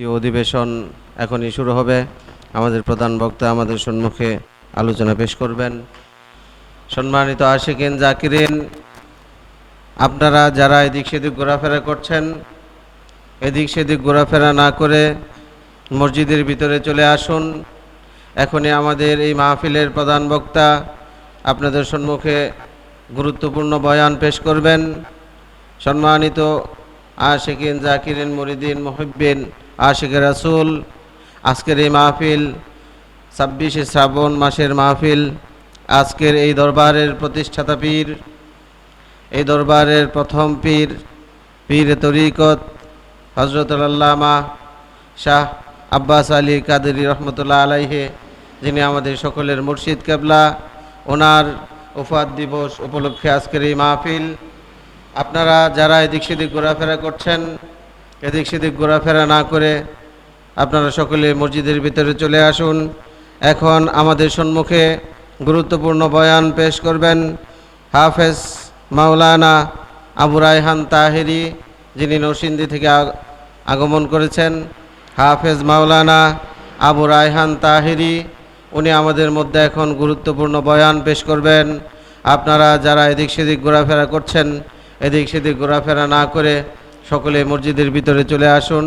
দ্বিতীয় অধিবেশন এখনই শুরু হবে। আমাদের প্রধান বক্তা আমাদের সম্মুখে আলোচনা পেশ করবেন। সম্মানিত আশিকিন, জাকিরিন, আপনারা যারা এদিক সেদিক ঘোরাফেরা করছেন, এদিক সেদিক ঘোরাফেরা না করে মসজিদের ভিতরে চলে আসুন। এখনই আমাদের এই মাহফিলের প্রধান বক্তা আপনাদের সম্মুখে গুরুত্বপূর্ণ বয়ান পেশ করবেন। সম্মানিত আশিকিন, জাকিরিন, মুরিদিন, মুহিব্বিন, আশিক রাসুল, আজকের এই মাহফিল, ছাব্বিশে শ্রাবণ মাসের মাহফিল, আজকের এই দরবারের প্রতিষ্ঠাতা পীর, এই দরবারের প্রথম পীর পীর তরিকত হজরত আল্লামা শাহ আব্বাস আলী কাদেরি রহমতুল্লাহ আলাইহে, যিনি আমাদের সকলের মুর্শিদ কেবলা, ওনার উফাত দিবস উপলক্ষে আজকের এই মাহফিল আপনারা যারা এদিক সেদিক ঘোরাফেরা করছেন, এদিক সেদিক ঘোরাফেরা না করে আপনারা সকলে মসজিদের ভিতরে চলে আসুন। এখন আমাদের সম্মুখে গুরুত্বপূর্ণ বয়ান পেশ করবেন হাফেজ মাওলানা আবু রায়হান তাহেরি, যিনি নরসিংদী থেকে আগমন করেছেন। হাফেজ মাওলানা আবু রায়হান তাহেরি, উনি আমাদের মধ্যে এখন গুরুত্বপূর্ণ বয়ান পেশ করবেন। আপনারা যারা এদিক সেদিক ঘোরাফেরা করছেন এদিক সেদিক ঘোরাফেরা না করে সকলে মসজিদের ভিতরে চলে আসুন।